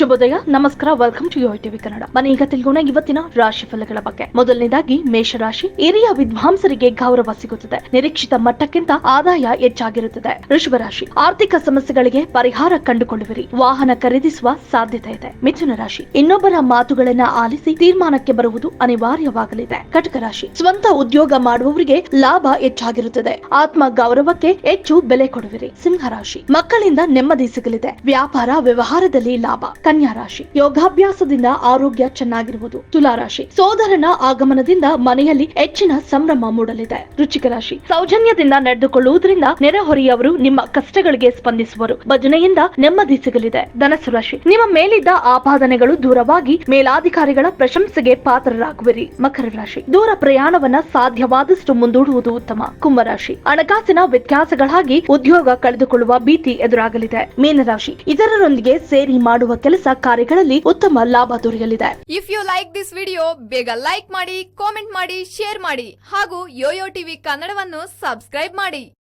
ಶುಭೋದಯ, ನಮಸ್ಕಾರ welcome to Yo TV Kannada. ಮನೆ ಈಗ ತಿಳ್ಕೋಣ ಇವತ್ತಿನ ರಾಶಿ ಫಲಗಳ ಬಗ್ಗೆ. ಮೊದಲನೇದಾಗಿ ಮೇಷರಾಶಿ, ಹಿರಿಯ ವಿದ್ವಾಂಸರಿಗೆ ಗೌರವ ಸಿಗುತ್ತದೆ. ನಿರೀಕ್ಷಿತ ಮಟ್ಟಕ್ಕಿಂತ ಆದಾಯ ಹೆಚ್ಚಾಗಿರುತ್ತದೆ. ರಾಶಿ ಆರ್ಥಿಕ ಸಮಸ್ಯೆಗಳಿಗೆ ಪರಿಹಾರ ಕಂಡುಕೊಳ್ಳುವಿರಿ. ವಾಹನ ಖರೀದಿಸುವ ಸಾಧ್ಯತೆ ಇದೆ. ಮಿಥುನ ರಾಶಿ ಇನ್ನೊಬ್ಬರ ಮಾತುಗಳನ್ನ ಆಲಿಸಿ ತೀರ್ಮಾನಕ್ಕೆ ಬರುವುದು ಅನಿವಾರ್ಯವಾಗಲಿದೆ. ಕಟಕ ರಾಶಿ ಸ್ವಂತ ಉದ್ಯೋಗ ಮಾಡುವವರಿಗೆ ಲಾಭ ಹೆಚ್ಚಾಗಿರುತ್ತದೆ. ಆತ್ಮ ಗೌರವಕ್ಕೆ ಹೆಚ್ಚು ಬೆಲೆ ಕೊಡುವಿರಿ. ಸಿಂಹ ರಾಶಿ ಮಕ್ಕಳಿಂದ ನೆಮ್ಮದಿ ಸಿಗಲಿದೆ. ವ್ಯಾಪಾರ, ವ್ಯವಹಾರದಲ್ಲಿ ಲಾಭ. ಕನ್ಯಾ ರಾಶಿ. ಯೋಗಾಭ್ಯಾಸದಿಂದ ಆರೋಗ್ಯ ಚೆನ್ನಾಗಿರುವುದು. ತುಲಾ ರಾಶಿ. ಸೋದರನ ಆಗಮನದಿಂದ ಮನೆಯಲ್ಲಿ ಹೆಚ್ಚಿನ ಸಂಭ್ರಮ ಮೂಡಲಿದೆ. ರುಚಿಕ ರಾಶಿ. ಸೌಜನ್ಯದಿಂದ ನಡೆದುಕೊಳ್ಳುವುದರಿಂದ ನೆರೆಹೊರೆಯವರು ನಿಮ್ಮ ಕಷ್ಟಗಳಿಗೆ ಸ್ಪಂದಿಸುವರು. ಭಜನೆಯಿಂದ ನೆಮ್ಮದಿ ಸಿಗಲಿದೆ. ಧನಸ್ಸು ರಾಶಿ. ನಿಮ್ಮ ಮೇಲಿದ್ದ ಆಪಾದನೆಗಳು ದೂರವಾಗಿ ಮೇಲಾಧಿಕಾರಿಗಳ ಪ್ರಶಂಸೆಗೆ ಪಾತ್ರರಾಗುವಿರಿ. ಮಕರ ರಾಶಿ. ದೂರ ಪ್ರಯಾಣವನ್ನ ಸಾಧ್ಯವಾದಷ್ಟು ಮುಂದೂಡುವುದು ಉತ್ತಮ. ಕುಂಭರಾಶಿ ಹಣಕಾಸಿನ ವ್ಯತ್ಯಾಸಗಳಾಗಿ ಉದ್ಯೋಗ ಕಳೆದುಕೊಳ್ಳುವ ಭೀತಿ ಎದುರಾಗಲಿದೆ. ಮೀನರಾಶಿ. ಇತರರೊಂದಿಗೆ ಸೇರಿ ಮಾಡುವ ಕೆಲಸ ಕಾರ್ಯಗಳಲ್ಲಿ ಉತ್ತಮ ಲಾಭ ದೊರೆಯಲಿದೆ. If you like this video ಬೇಗ ಲೈಕ್ ಮಾಡಿ ಕಾಮೆಂಟ್ ಮಾಡಿ ಶೇರ್ ಮಾಡಿ ಹಾಗೂ ಯೋಯೋ ಟಿವಿ ಕನ್ನಡವನ್ನು ಸಬ್ಸ್ಕ್ರೈಬ್ ಮಾಡಿ.